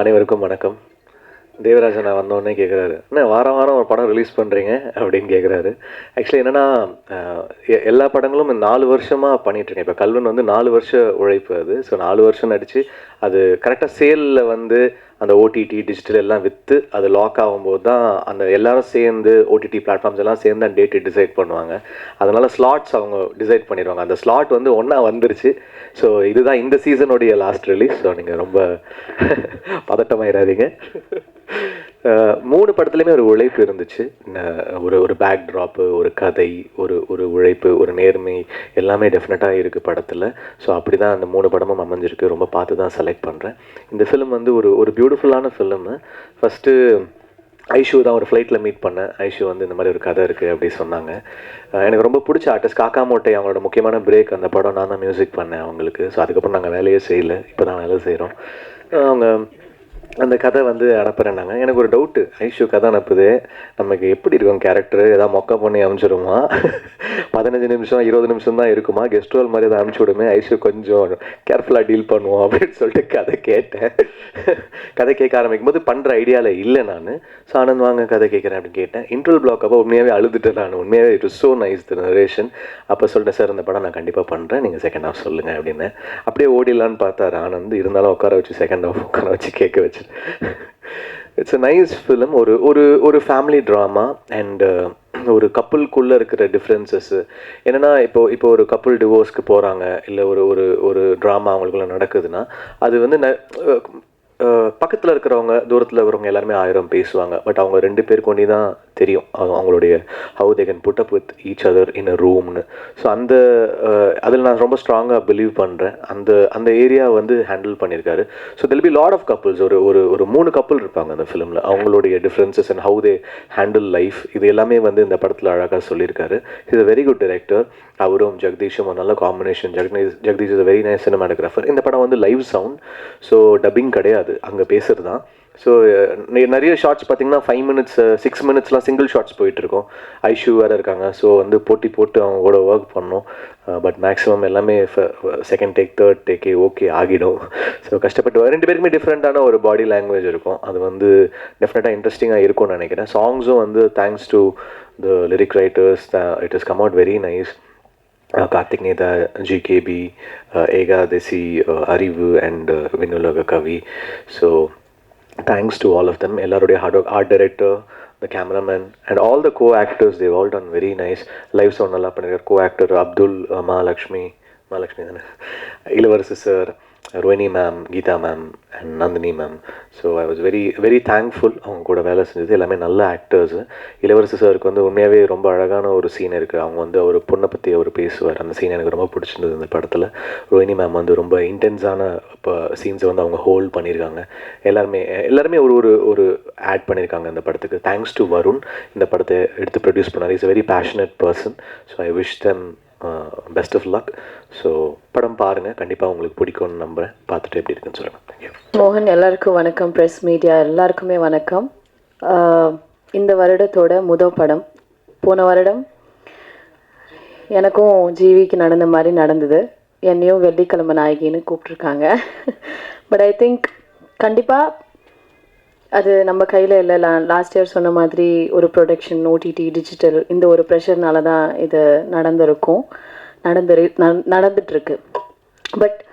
அனைவருக்கும் வணக்கம். தேவராஜன் நான் வந்தோடனே கேட்குறாரு என்ன வாரம் வாரம் ஒரு படம் ரிலீஸ் பண்ணுறீங்க அப்படின்னு கேட்குறாரு ஆக்சுவலி என்னென்னா எல்லா படங்களும் நாலு வருஷமாக பண்ணிகிட்ருக்கேன் இப்போ கல்வன் வந்து நாலு வருஷ உழைப்பு அது. ஸோ நாலு வருஷம் நடித்து அது கரெக்டாக சேலில் வந்து அந்த ஓடிடி டிஜிட்டல் எல்லாம் விற்று அது லாக் ஆகும்போது தான் அந்த எல்லாரும் சேர்ந்து ஓடிடி பிளாட்ஃபார்ம்ஸ் எல்லாம் சேர்ந்து அந்த டேட்டு டிசைட் பண்ணுவாங்க. அதனால் ஸ்லாட்ஸ் அவங்க டிசைட் பண்ணிடுவாங்க. அந்த ஸ்லாட் வந்து ஒன்றா வந்துருச்சு. ஸோ இதுதான் இந்த சீசனுடைய லாஸ்ட் ரிலீஸ் ஸோ நீங்கள் ரொம்ப பதட்டமாயிடாதீங்க மூணு படத்துலையுமே ஒரு உழைப்பு இருந்துச்சு. ஒரு ஒரு பேக் ட்ராப்பு ஒரு கதை ஒரு ஒரு உழைப்பு ஒரு நேர்மை எல்லாமே டெஃபினட்டாக இருக்குது படத்தில். ஸோ அப்படி தான் அந்த மூணு படமும் அமைஞ்சிருக்கு. ரொம்ப பார்த்து தான் செலக்ட் பண்ணுறேன் இந்த ஃபிலிம் வந்து ஒரு ஒரு பியூட்டிஃபுல்லான ஃபிலிமு ஃபஸ்ட்டு ஐஷு தான் ஒரு ஃப்ளைட்டில் மீட் பண்ணேன். ஐஷு வந்து இந்த மாதிரி ஒரு கதை இருக்குது அப்படி சொன்னாங்க. எனக்கு ரொம்ப பிடிச்ச ஆர்டிஸ்ட் காக்கா மோட்டை. அவங்களோட முக்கியமான பிரேக் அந்த படம். நான் தான் மியூசிக் பண்ணேன் அவங்களுக்கு. ஸோ அதுக்கப்புறம் நாங்கள் வேலையே செய்யலை. இப்போ தான் வேலை செய்கிறோம் அவங்க அந்த கதை வந்து அனுப்புகிறேன்னாங்க எனக்கு ஒரு டவுட்டு ஐஷு கதை அனுப்புது. நமக்கு எப்படி இருக்கும் கேரக்டர் ஏதாவது மொக்க பண்ணி அனுப்பிச்சிடுமா பதினஞ்சு நிமிஷம் இருபது நிமிஷம் தான் இருக்குமா? கெஸ்ட் ரோல் மாதிரி எதாவது அனுப்பிச்சி விடுமே. ஐஷு கொஞ்சம் கேர்ஃபுல்லாக டீல் பண்ணுவோம் அப்படின்னு சொல்லிட்டு கதை கேட்டேன். கதை கேட்க ஆரம்பிக்கும் போது பண்ணுற ஐடியாவில் இல்லை நான். ஸோ ஆனந்த் வாங்க கதை கேட்குறேன் அப்படின்னு கேட்டேன். இன்ட்ரல் பிளாக் அப்போ உண்மையாகவே அழுதுட்டேன் நான். உண்மையாகவே it so nice the narration அப்போ சொல்லிட்டேன் சார் இந்த படம் நான் கண்டிப்பாக பண்ணுறேன் நீங்கள் செகண்ட் ஹாஃப் சொல்லுங்கள் அப்படின்னு. அப்படியே ஓடிடலான்னு பார்த்தார் ஆனந்த். இருந்தாலும் உட்கார வச்சு செகண்ட் ஹாஃப் உட்கார வச்சு கேட்க வச்சு இட்ஸ் அ நைஸ் ஃபிலிம் ஒரு ஒரு ஒரு ஃபேமிலி ட்ராமா அண்ட் ஒரு கப்புளுக்குள்ளே இருக்கிற டிஃப்ரென்சஸ்ஸு என்னென்னா இப்போ இப்போ ஒரு கப்புள் டிவோர்ஸ்க்கு போகிறாங்க இல்லை ஒரு ஒரு ஒரு ட்ராமா அவங்களுக்குள்ள நடக்குதுன்னா அது வந்து ந பக்கத்தில் இருக்கிறவங்க தூரத்தில் இருக்கிறவங்க எல்லாருமே ஆயிரம் பேசுவாங்க. பட் அவங்க ரெண்டு பேர் கொண்டு தான் தெரியும். அவங்களுடைய how they can put up with each other in a ரூம்னு so அந்த அதில் நான் ரொம்ப ஸ்ட்ராங்காக பிலீவ் பண்ணுறேன் அந்த அந்த ஏரியா வந்து ஹேண்டில் பண்ணியிருக்காரு. So there'll be lot of couples ஒரு ஒரு ஒரு மூணு கப்புள் இருப்பாங்க அந்த ஃபிலிமில் அவங்களுடைய differences and how they handle life இது எல்லாமே வந்து இந்த படத்தில் அழகாக சொல்லியிருக்காரு. Is a very good director அவரும் ஜெகதீஷும் ஒரு நல்ல combination Jagadish Jagadish is a very nice cinematographer இந்த படம் வந்து லைவ் சவுண்ட் ஸோ டப்பிங் கிடையாது. அங்கே பேசுகிறது தான் ஸோ uh, நிறைய ஷார்ட்ஸ் பார்த்தீங்கன்னா ஃபைவ் மினிட்ஸ் சிக்ஸ் uh, மினிட்ஸ்லாம் சிங்கிள் ஷார்ட்ஸ் போயிட்டுருக்கோம். ஐஷூ ஐஷு வேறு இருக்காங்க. ஸோ வந்து போட்டி போட்டு அவங்க கூட ஒர்க் பண்ணோம் பட் மேக்ஸிமம் எல்லாமே செகண்ட் டேக் தேர்ட் டேக்கே ஓகே ஆகிடும். ஸோ கஷ்டப்பட்டு ரெண்டு பேருக்குமே டிஃப்ரெண்ட்டான ஒரு பாடி லாங்குவேஜ் இருக்கும். அது வந்து டெஃபினட்டாக இன்ட்ரெஸ்டிங்காக இருக்கும்னு நினைக்கிறேன். சாங்ஸும் வந்து thanks to the lyric writers it is come out very nice Karthik Netha GKB Ekadasi Arivu and Vinnulaga Kavi so thanks to all of them எல்லாருடைய hard work art director the cameraman and all the co actors they've all done very nice live sound நல்லா பண்ணிருக்கார். Co actor Abdul ah, Mahalakshmi Mahalakshmi தானே? Ilavarasu sir Rohini ma'am Geetha ma'am and Nandini ma'am so I was very very thankful அவங்க கூட வேலை செஞ்சது எல்லாமே நல்ல actors இளவரசு சாருக்கு வந்து உண்மையாகவே ரொம்ப அழகான ஒரு சீன் இருக்குது அவங்க வந்து ஒரு பொண்ணை பற்றி அவர் பேசுவார். அந்த சீன் எனக்கு ரொம்ப பிடிச்சிருந்தது இந்த படத்தில். ரோஹினி மேம் வந்து ரொம்ப இன்டென்ஸான இப்போ சீன்ஸை வந்து அவங்க ஹோல்ட் பண்ணியிருக்காங்க எல்லாருமே எல்லாருமே ஒரு ஒரு ஒரு ஆட் பண்ணியிருக்காங்க இந்த படத்துக்கு. தேங்க்ஸ் டு வருண் இந்த படத்தை எடுத்து ப்ரொடியூஸ் பண்ணார். Is a very passionate person so I wish them best of luck so படம் பாருங்கள் கண்டிப்பாக உங்களுக்கு பிடிக்கும்னு நம்புகிறேன் பார்த்துட்டு எப்படி இருக்குன்னு சொல்லுங்கள் மோகன் எல்லாருக்கும் வணக்கம். ப்ரெஸ் மீடியா எல்லாருக்குமே வணக்கம். இந்த வருடத்தோட முதல் படம். போன வருடம் எனக்கும் ஜீவிக்கு நடந்த மாதிரி நடந்தது. என்னையும் வெள்ளிக்கிழமை நாயகின்னு கூப்பிட்ருக்காங்க பட் ஐ திங்க் கண்டிப்பாக அது நம்ம கையில் இல்லை. லா லாஸ்ட் இயர் சொன்ன மாதிரி ஒரு ப்ரொடக்ஷன் ஓடிடி டிஜிட்டல் இந்த ஒரு ப்ரெஷர்னால தான் இது நடந்திருக்கும். நடந்துரு ந- நடந்துட்டுருக்கு. But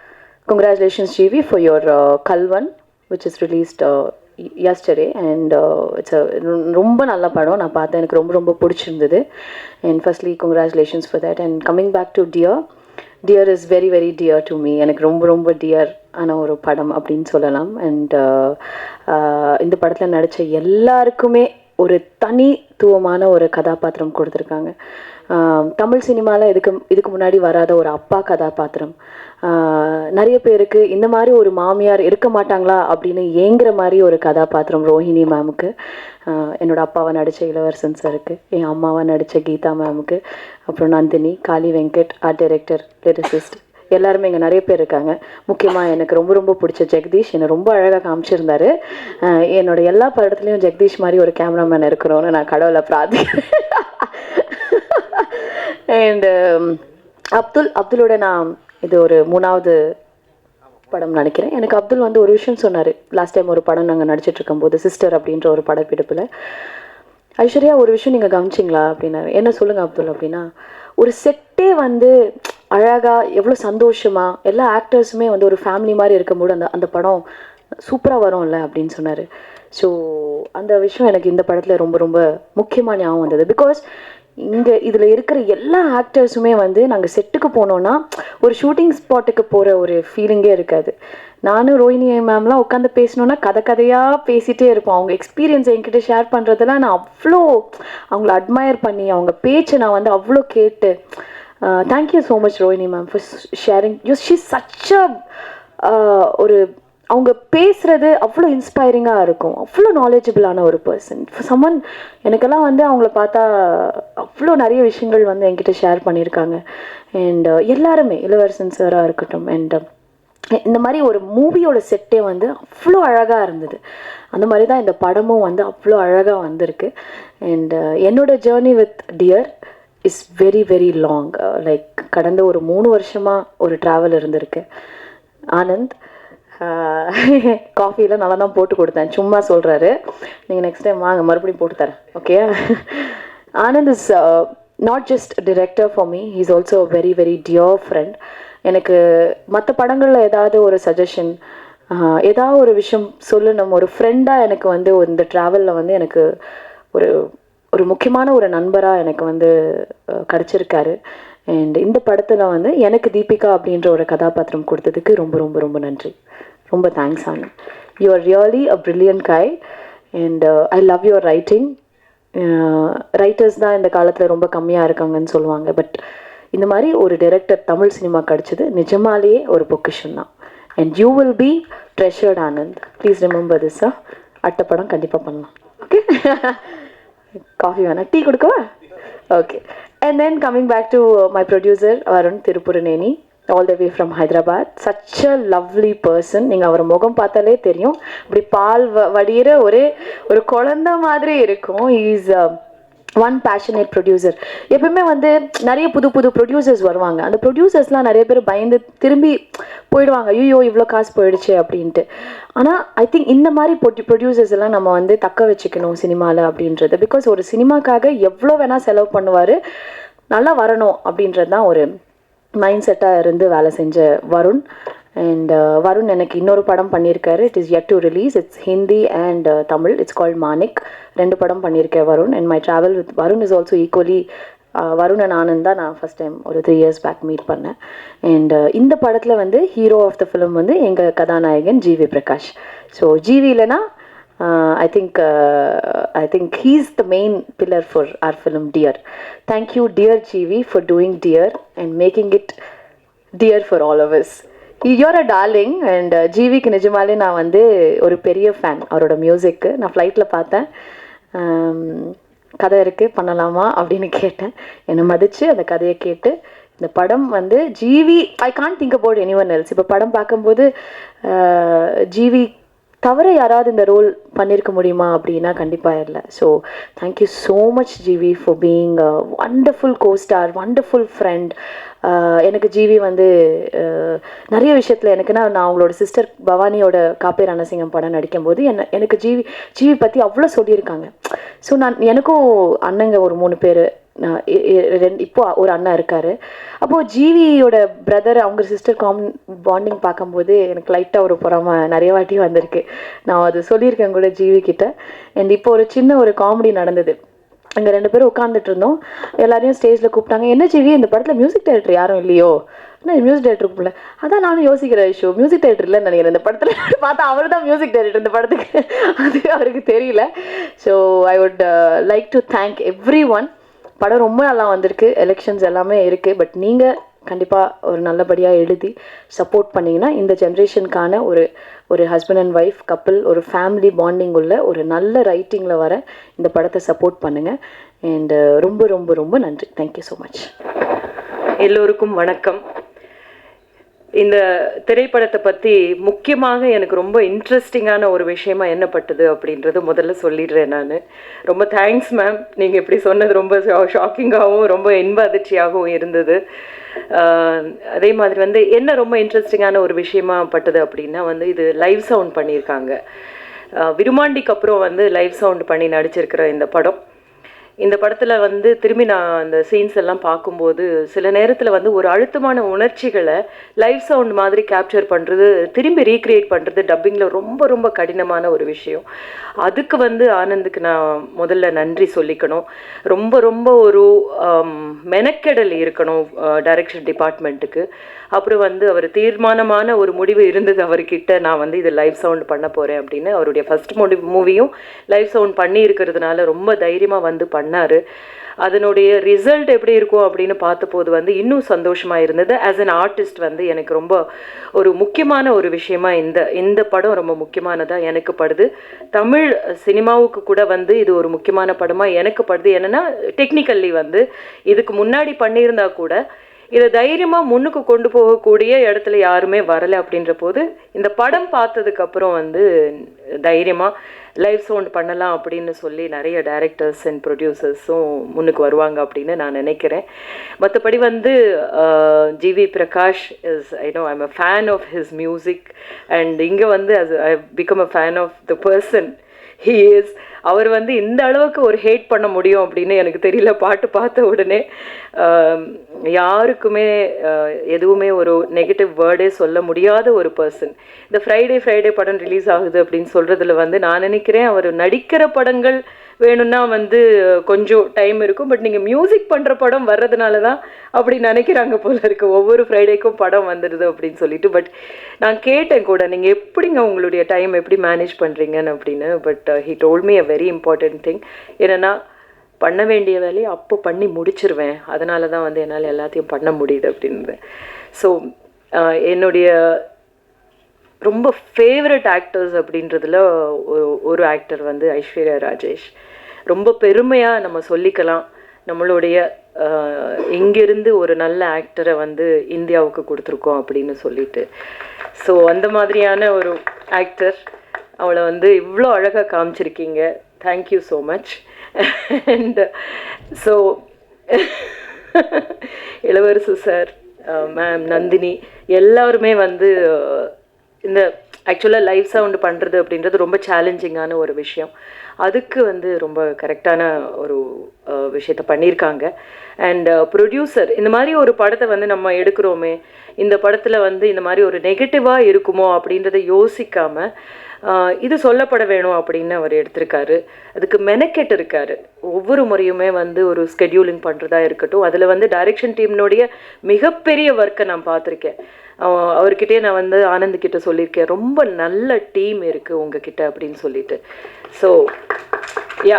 congratulations GV for your Kalvan which is released uh, and it's uh, uh ரொம்ப நல்ல படம். நான் பார்த்தேன். எனக்கு ரொம்ப ரொம்ப பிடிச்சிருந்தது. And firstly congratulations for that and coming back to Dear Dear is very very dear to me எனக்கு ரொம்ப ரொம்ப டியர் ஆன ஒரு படம் அப்படின்னு சொல்லலாம். அண்ட் uh, uh, இந்த படத்தில் நடித்த எல்லாருக்குமே ஒரு தனித்துவமான ஒரு கதாபாத்திரம் கொடுத்துருக்காங்க. தமிழ் சினிமாவில் இதுக்கு இதுக்கு முன்னாடி வராத ஒரு அப்பா கதாபாத்திரம். நிறைய பேருக்கு இந்த மாதிரி ஒரு மாமியார் இருக்க மாட்டாங்களா அப்படின்னு ஏங்குற மாதிரி ஒரு கதாபாத்திரம் ரோஹிணி மேமுக்கு என்னோடய என்னோட அப்பாவை நடித்த இளவரசன் சாருக்கு என் அம்மாவை நடித்த கீதா மேமுக்கு அப்புறம் Nandini Kali Venkat art director lyricist எல்லாருமே இங்கே நிறைய பேர் இருக்காங்க. முக்கியமாக எனக்கு ரொம்ப ரொம்ப பிடிச்ச ஜெகதீஷ். என்னை ரொம்ப அழகாக காமிச்சிருந்தாரு. என்னோட எல்லா படத்துலையும் ஜெகதீஷ் மாதிரி ஒரு கேமராமேன் இருக்கணும்னு நான் கடவுளை பிரார்த்திக்கிறேன் அண்டு அப்துல் அப்துலோட நான் இது ஒரு மூணாவது படம் நினைக்கிறேன். எனக்கு அப்துல் வந்து ஒரு விஷயம் சொன்னார். லாஸ்ட் டைம் ஒரு படம் நாங்கள் நடிச்சிட்டு இருக்கும்போது சிஸ்டர் அப்படின்ற ஒரு படப்பிடிப்பில். ஐஸ்வர்யா ஒரு விஷயம் நீங்கள் கவனிச்சிங்களா? அப்படின்னாரு. என்ன சொல்லுங்கள் அப்துல் அப்படின்னா ஒரு செட்டே வந்து அழகாக எவ்வளோ சந்தோஷமாக எல்லா ஆக்டர்ஸுமே வந்து ஒரு ஃபேமிலி மாதிரி இருக்கும்போது அந்த அந்த படம் சூப்பராக வரும்ல அப்படின்னு சொன்னார். ஸோ அந்த விஷயம் எனக்கு இந்த படத்தில் ரொம்ப ரொம்ப முக்கியமாக ஞாபகம் வந்தது. பிகாஸ் இங்கே இதில் இருக்கிற எல்லா ஆக்டர்ஸுமே வந்து நாங்கள் செட்டுக்கு போனோன்னா ஒரு ஷூட்டிங் ஸ்பாட்டுக்கு போகிற ஒரு ஃபீலிங்கே இருக்காது. நானும் ரோஹினி மேம்லாம் உட்காந்து பேசணுன்னா கதை கதையாக பேசிகிட்டே இருப்போம். அவங்க எக்ஸ்பீரியன்ஸ் என்கிட்ட ஷேர் பண்ணுறதெல்லாம் நான் அவ்வளோ அவங்கள அட்மயர் பண்ணி அவங்க பேச்சை நான் வந்து அவ்வளோ கேட்டு thank you so much Rohini ma'am for sharing you she such a ஒரு அவங்க பேசுகிறது அவ்வளோ இன்ஸ்பைரிங்காக இருக்கும். அவ்வளோ நாலேஜபிளான ஒரு பர்சன் சம்மன் எனக்கெல்லாம் வந்து அவங்கள பார்த்தா அவ்வளோ நிறைய விஷயங்கள் வந்து என்கிட்ட ஷேர் பண்ணியிருக்காங்க. அண்ட் uh, எல்லாருமே இளவரசன் சாராக இருக்கட்டும் அண்ட் um, இந்த மாதிரி ஒரு மூவியோட செட்டே வந்து அவ்வளோ அழகாக இருந்தது. அந்த மாதிரி தான் இந்த படமும் வந்து அவ்வளோ அழகாக வந்திருக்கு. அண்ட் uh, என்னோட journey with Dear is very very long like கடந்த ஒரு மூணு வருஷமாக ஒரு ட்ராவல் இருந்திருக்கு. ஆனந்த் uh, காஃபியில் நல்லா தான் போட்டு கொடுத்தேன். சும்மா சொல்கிறாரு நீங்கள் நெக்ஸ்ட் டைம் வாங்க மறுபடியும் போட்டு தரேன். Okay Anand is not just director for me is also very very dear friend எனக்கு மற்ற படங்களில் ஏதாவது ஒரு சஜஷன் uh, ஏதாவது ஒரு விஷயம் சொல்லணும் ஒரு ஃப்ரெண்டாக எனக்கு வந்து இந்த ட்ராவலில் வந்து எனக்கு ஒரு ஒரு முக்கியமான ஒரு நண்பராக எனக்கு வந்து கிடச்சிருக்காரு. அண்ட் இந்த படத்தில் வந்து எனக்கு தீபிகா அப்படின்ற ஒரு கதாபாத்திரம் கொடுத்ததுக்கு ரொம்ப ரொம்ப ரொம்ப நன்றி. ரொம்ப thanks Anand. You are really a brilliant guy and I love your writing writers தான் இந்த காலத்தில் ரொம்ப கம்மியாக இருக்காங்கன்னு சொல்லுவாங்க. பட் இந்த மாதிரி ஒரு டைரக்டர் தமிழ் சினிமா கிடச்சிது நிஜமாலேயே ஒரு பொக்கிஷன் தான். And you will be treasured Anand. Please remember this அட்டை படம் கண்டிப்பாக பண்ணலாம். ஓகே காஃபி வேணாம் டீ கொடுக்கவா? Okay and then coming back to my producer Varun Tripuraneni all the way from Hyderabad such a lovely person நீங்கள் அவர் முகம் பார்த்தாலே தெரியும். இப்படி பால் வ வடிகிற ஒரே ஒரு குழந்த மாதிரி இருக்கும். இஸ் ஒன் பேஷனேட் ப்ரொடியூசர் எப்பவுமே வந்து நிறைய புது புது ப்ரொடியூசர்ஸ் வருவாங்க. அந்த ப்ரொடியூசர்ஸ்லாம் நிறைய பேர் பயந்து திரும்பி போயிடுவாங்க. ஐயோ இவ்வளோ காசு போயிடுச்சு அப்படின்ட்டு. ஆனால் ஐ திங்க் இந்த மாதிரி பொட்டி ப்ரொடியூசர்ஸ் எல்லாம் நம்ம வந்து தக்க வச்சுக்கணும் சினிமாவில் அப்படின்றது. பிகாஸ் ஒரு சினிமாக்காக எவ்வளோ வேணால் செலவு பண்ணுவார் நல்லா வரணும் அப்படின்றது தான் ஒரு மைண்ட் செட்டாக இருந்து வேலை செஞ்ச வருண். அண்ட் வருண் எனக்கு இன்னொரு படம் பண்ணியிருக்காரு. It is yet to release it's Hindi and Tamil it's called Manik ரெண்டு படம் பண்ணியிருக்கேன் Varun and my travel with Varun is also equally Varun and Anand தான் நான் ஃபஸ்ட் டைம் ஒரு த்ரீ இயர்ஸ் பேக் மீட் பண்ணேன். அண்ட் இந்த படத்தில் வந்து ஹீரோ ஆஃப் த ஃபிலிம் வந்து எங்கள் கதாநாயகன் ஜிவி பிரகாஷ் ஸோ ஜிவி இல்லைனா I think I think he's the main pillar for our film Dear thank you dear GV for doing Dear and making it dear for all of you're a darling and ஜிவிக்கு நிஜமாலே நான் வந்து ஒரு பெரிய fan அவரோட மியூசிக்கு நான் ஃப்ளைட்டில் பார்த்தேன். கதை இருக்குது பண்ணலாமா அப்படின்னு கேட்டேன். என்னை மதித்து அந்த கதையை கேட்டு இந்த படம் வந்து GV I can't think about anyone else இப்போ படம் பார்க்கும்போது ஜிவி தவிர யாராவது இந்த ரோல் பண்ணியிருக்க முடியுமா அப்படின்னா கண்டிப்பாக இல்லை. So thank you so much GV for being wonderful costar wonderful friend எனக்கு ஜிவி வந்து நிறைய விஷயத்தில் எனக்குன்னா நான் அவங்களோட சிஸ்டர் பவானியோட காப்பே ரணசிங்கம் படம் நடிக்கும்போது என்ன எனக்கு ஜிவி ஜிவி பற்றி அவ்வளோ சொல்லியிருக்காங்க. ஸோ நான் எனக்கும் அண்ணங்க ஒரு மூணு பேர் நான் ரெண்டு இப்போ ஒரு அண்ணா இருக்காரு. அப்போது ஜிவியோட பிரதர் அவங்க சிஸ்டர் காம் பாண்டிங் பார்க்கும்போது எனக்கு லைட்டாக ஒரு புறமா நிறைய வாட்டி வந்திருக்கு. நான் அது சொல்லியிருக்கேன் கூட ஜிவி கிட்ட. அண்ட் இப்போ ஒரு சின்ன ஒரு காமெடி நடந்தது. அங்கே ரெண்டு பேரும் உட்காந்துட்டு இருந்தோம். எல்லாரையும் ஸ்டேஜில் கூப்பிட்டாங்க. என்ன செய்வி இந்த படத்தில் மியூசிக் டைரக்டர் யாரும் இல்லையோ? என்ன மியூசிக் டைரக்டர் கூப்பிடல அதான் நானும் யோசிக்கிறேன் ஷோ மியூசிக் டைரக்டர் இல்லைன்னு நினைக்கிறேன். இந்த படத்தில் பார்த்தா அவர் தான் மியூசிக் டைரக்டர் இந்த படத்துக்கு. அது அவருக்கு தெரியல. So I would like to thank everyone படம் ரொம்ப நல்லா வந்திருக்கு. எலெக்ஷன்ஸ் எல்லாமே இருக்குது பட் நீங்கள் கண்டிப்பாக ஒரு நல்லபடியாக எழுதி சப்போர்ட் பண்ணீங்கன்னா இந்த ஜென்ரேஷனுக்கான ஒரு ஒரு ஹஸ்பண்ட் அண்ட் ஒய்ஃப் கப்பிள் ஒரு ஃபேமிலி பாண்டிங் உள்ள ஒரு நல்ல ரைட்டிங்கில் வர இந்த படத்தை சப்போர்ட் பண்ணுங்கள் அண்ட் uh, ரொம்ப ரொம்ப ரொம்ப நன்றி. தேங்க்யூ ஸோ மச் எல்லோருக்கும் வணக்கம். இந்த திரைப்படத்தை பற்றி முக்கியமாக எனக்கு ரொம்ப இன்ட்ரெஸ்டிங்கான ஒரு விஷயமா என்னப்பட்டது அப்படின்றது முதல்ல சொல்லிடுறேன் நான். ரொம்ப தேங்க்ஸ் மேம் நீங்கள் இப்படி சொன்னது ரொம்ப ஷாக்கிங்காகவும் ரொம்ப இன்ப அதிர்ச்சியாகவும் இருந்தது அதே மாதிரி வந்து என்ன ரொம்ப இன்ட்ரெஸ்டிங்கான ஒரு விஷயமா பட்டது அப்படின்னா வந்து இது லைவ் சவுண்ட் பண்ணியிருக்காங்க. விருமாண்டிக்கு அப்புறம் வந்து லைவ் சவுண்ட் பண்ணி நடிச்சிருக்கிற இந்த படம். இந்த படத்தில் வந்து திரும்பி நான் அந்த சீன்ஸ் எல்லாம் பார்க்கும்போது சில நேரத்தில் வந்து ஒரு அழுத்தமான உணர்ச்சிகளை லைவ் சவுண்ட் மாதிரி கேப்சர் பண்ணுறது திரும்பி ரீக்ரியேட் பண்ணுறது டப்பிங்கில் ரொம்ப ரொம்ப கடினமான ஒரு விஷயம். அதுக்கு வந்து ஆனந்துக்கு நான் முதல்ல நன்றி சொல்லிக்கணும். ரொம்ப ரொம்ப ஒரு மெனக்கெடல் இருக்கணும் டைரக்ஷன் டிபார்ட்மெண்ட்டுக்கு அப்புறம் வந்து அவர் தீர்மானமான ஒரு முடிவு இருந்தது அவர்கிட்ட. நான் வந்து இது லைவ் சவுண்ட் பண்ண போகிறேன் அப்படின்னு அவருடைய ஃபர்ஸ்ட் முடி மூவியும் லைவ் சவுண்ட் பண்ணி இருக்கிறதுனால ரொம்ப தைரியமாக வந்து பண்ணார். அதனுடைய ரிசல்ட் எப்படி இருக்கும் அப்படின்னு பார்த்தபோது வந்து இன்னும் சந்தோஷமாக இருந்தது. ஆஸ் அன் ஆர்டிஸ்ட் வந்து எனக்கு ரொம்ப ஒரு முக்கியமான ஒரு விஷயமா இந்த இந்த படம் ரொம்ப முக்கியமானதாக எனக்கு படுது. தமிழ் சினிமாவுக்கு கூட வந்து இது ஒரு முக்கியமான படமாக எனக்கு படுது. என்னென்னா டெக்னிக்கல்லி வந்து இதுக்கு முன்னாடி பண்ணியிருந்தா கூட இதை தைரியமாக முன்னுக்கு கொண்டு போகக்கூடிய இடத்துல யாருமே வரலை அப்படின்ற போது இந்த படம் பார்த்ததுக்கப்புறம் வந்து தைரியமாக லைவ் சவுண்ட் பண்ணலாம் அப்படின்னு சொல்லி நிறைய டைரக்டர்ஸ் அண்ட் ப்ரொடியூசர்ஸும் முன்னுக்கு வருவாங்க அப்படின்னு நான் நினைக்கிறேன். மற்றபடி வந்து GV Prakash is I know I'm a fan of his music and இங்கே வந்து as I become a fan of the person he is அவர் வந்து இந்த அளவுக்கு ஒரு ஹேட் பண்ண முடியும் அப்படின்னு எனக்கு தெரியல. பாட்டு பார்த்த உடனே um, யாருக்குமே uh, எதுவுமே ஒரு நெகட்டிவ் வேர்டே சொல்ல முடியாத ஒரு பர்சன் இந்த ஃப்ரைடே ஃப்ரைடே படம் ரிலீஸ் ஆகுது அப்படின்னு சொல்றதுல வந்து நான் நினைக்கிறேன் அவர் நடிக்கிற படங்கள் வேணும்னா வந்து கொஞ்சம் டைம் இருக்கும். பட் நீங்கள் மியூசிக் பண்ணுற படம் வர்றதுனால தான் அப்படி நினைக்கிறாங்க போல இருக்கு. ஒவ்வொரு ஃப்ரைடேக்கும் படம் வந்துடுது அப்படின்னு சொல்லிட்டு. பட் நான் கேட்டேன் கூட நீங்கள் எப்படிங்க உங்களுடைய டைம் எப்படி மேனேஜ் பண்ணுறீங்கன்னு அப்படின்னு. But he told me a very important thing என்னன்னா பண்ண வேண்டிய வேலையை அப்போ பண்ணி முடிச்சிருவேன். அதனால தான் வந்து என்னால் எல்லாத்தையும் பண்ண முடியுது அப்படின்னு ஸோ uh, என்னுடைய ரொம்ப ஃபேவரட் ஆக்டர்ஸ் அப்படின்றதுல ஒரு ஒரு ஆக்டர் வந்து ஐஸ்வர்யா ராஜேஷ். ரொம்ப பெருமையாக நம்ம சொல்லிக்கலாம். நம்மளுடைய இங்கிருந்து ஒரு நல்ல ஆக்டரை வந்து இந்தியாவுக்கு கொடுத்துருக்கோம் அப்படின்னு சொல்லிட்டு. ஸோ அந்த மாதிரியான ஒரு ஆக்டர் அவளை வந்து இவ்வளோ அழகாக காமிச்சிருக்கீங்க. Thank you so much and so Ilavarasu sir ma'am Nandini எல்லாருமே வந்து இந்த ஆக்சுவலாக லைவ் சவுண்டு பண்ணுறது அப்படின்றது ரொம்ப சேலஞ்சிங்கான ஒரு விஷயம். அதுக்கு வந்து ரொம்ப கரெக்டான ஒரு விஷயத்த பண்ணியிருக்காங்க அண்ட் ப்ரொடியூசர் இந்த மாதிரி ஒரு படத்தை வந்து நம்ம எடுக்கிறோமே இந்த படத்தில் வந்து இந்த மாதிரி ஒரு நெகட்டிவாக இருக்குமோ அப்படின்றத யோசிக்காமல் இது சொல்லப்பட வேணும் அப்படின்னு அவர் எடுத்திருக்காரு. அதுக்கு மெனக்கெட்டு இருக்காரு. ஒவ்வொரு முறையுமே வந்து ஒரு ஸ்கெடியூலிங் பண்ணுறதா இருக்கட்டும் அதில் வந்து டைரக்ஷன் டீம்னுடைய மிகப்பெரிய ஒர்க்கை நான் பார்த்துருக்கேன். அவ- அவர்கிட்டயே நான் வந்து ஆனந்த் கிட்ட சொல்லியிருக்கேன். ரொம்ப நல்ல டீம் இருக்குது உங்ககிட்ட அப்படின்னு சொல்லிட்டு. ஸோ யா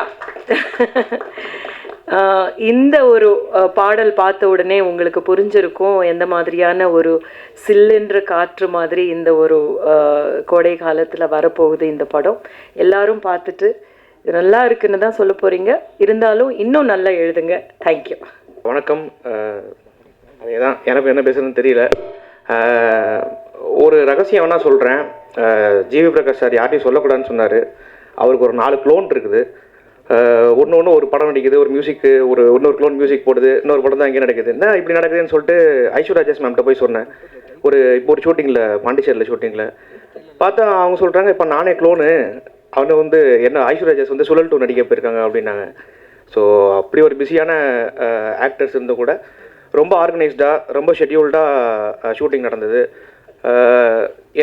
இந்த ஒரு பாடல் பார்த்த உடனே உங்களுக்கு புரிஞ்சிருக்கும் எந்த மாதிரியான ஒரு சில்லுன்ற காற்று மாதிரி இந்த ஒரு கோடை காலத்தில் வரப்போகுது இந்த படம். எல்லாரும் பார்த்துட்டு இது நல்லா இருக்குன்னு தான் சொல்ல போகிறீங்க இருந்தாலும் இன்னும் நல்லா எழுதுங்க. தேங்க்யூ வணக்கம். அதே அதேதான். எனக்கு என்ன பேசுறதுன்னு தெரியல. ஒரு ரகசியம் வேணால் சொல்கிறேன் ஜிவி பிரகாஷ் சார் யார்ட்டையும் சொல்லக்கூடாதுன்னு சொன்னார். அவருக்கு ஒரு நாலு க்ளோன் இருக்குது. ஒன்று ஒன்று ஒரு படம் நடிக்குது ஒரு மியூசிக்கு ஒரு இன்னொரு க்ளோன் மியூசிக் போடுது இன்னொரு படம் தான் இங்கே நடக்குது. என்ன இப்படி நடக்குதுன்னு சொல்லிட்டு ஐஸ்வர்யா ராஜேஷ் மேம்கிட்ட போய் சொன்னேன். ஒரு இப்போ ஒரு ஷூட்டிங்கில் பாண்டிச்சேரியில் ஷூட்டிங்கில் பார்த்தா அவங்க சொல்கிறாங்க இப்போ நானே க்ளோனு அவனை வந்து என்ன ஐஸ்வர்யா ராஜேஷ் வந்து சுழல் டூ நடிக்க போயிருக்காங்க அப்படின்னாங்க. ஸோ அப்படி ஒரு பிஸியான ஆக்டர்ஸ் இருந்து கூட ரொம்ப ஆர்கனைஸ்டாக ரொம்ப ஷெட்யூல்டாக ஷூட்டிங் நடந்தது.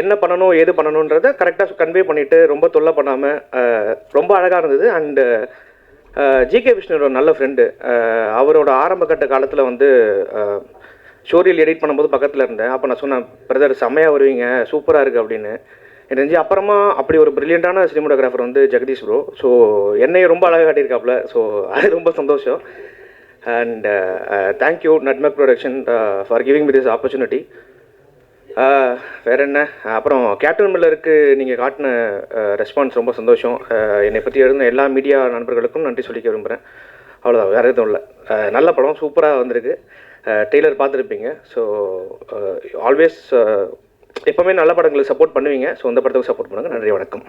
என்ன பண்ணணும் ஏது பண்ணணுன்றதை கரெக்டாக கன்வே பண்ணிவிட்டு ரொம்ப தொல்லை பண்ணாமல் ரொம்ப அழகாக இருந்தது. அண்டு ஜிகே விஷ்ணுவோட நல்ல ஃப்ரெண்டு அவரோட ஆரம்பக்கட்ட காலத்தில் வந்து ஷோரியல் எடிட் பண்ணும்போது பக்கத்தில் இருந்தேன். அப்போ நான் சொன்னேன் பிரதர் செம்மையாக வருவீங்க சூப்பராக இருக்குது அப்படின்னு. எனக்கு தெரிஞ்சு அப்புறமா அப்படி ஒரு ப்ரில்லியண்டான சினிமோட்டோகிராஃபர் வந்து ஜெகதீஷ் ப்ரோ ஸோ என்னையும் ரொம்ப அழகாக காட்டியிருக்காப்புல. ஸோ அது ரொம்ப சந்தோஷம். And thank you nutmeg production for giving me this opportunity வேற என்ன? அப்புறம் கேப்டன் மில்லருக்கு நீங்கள் காட்டின ரெஸ்பான்ஸ் ரொம்ப சந்தோஷம். என்னை பற்றி எழுந்த எல்லா மீடியா நண்பர்களுக்கும் நன்றி சொல்லிக்க விரும்புகிறேன் அவ்வளோதான் வேறு எதுவும் இல்லை. நல்ல படம் சூப்பராக வந்திருக்கு. டெய்லர் பார்த்துருப்பீங்க. ஸோ ஆல்வேஸ் எப்போவுமே நல்ல படங்களுக்கு சப்போர்ட் பண்ணுவீங்க. ஸோ இந்த படத்துக்கு சப்போர்ட் பண்ணுங்கள் நன்றி வணக்கம்.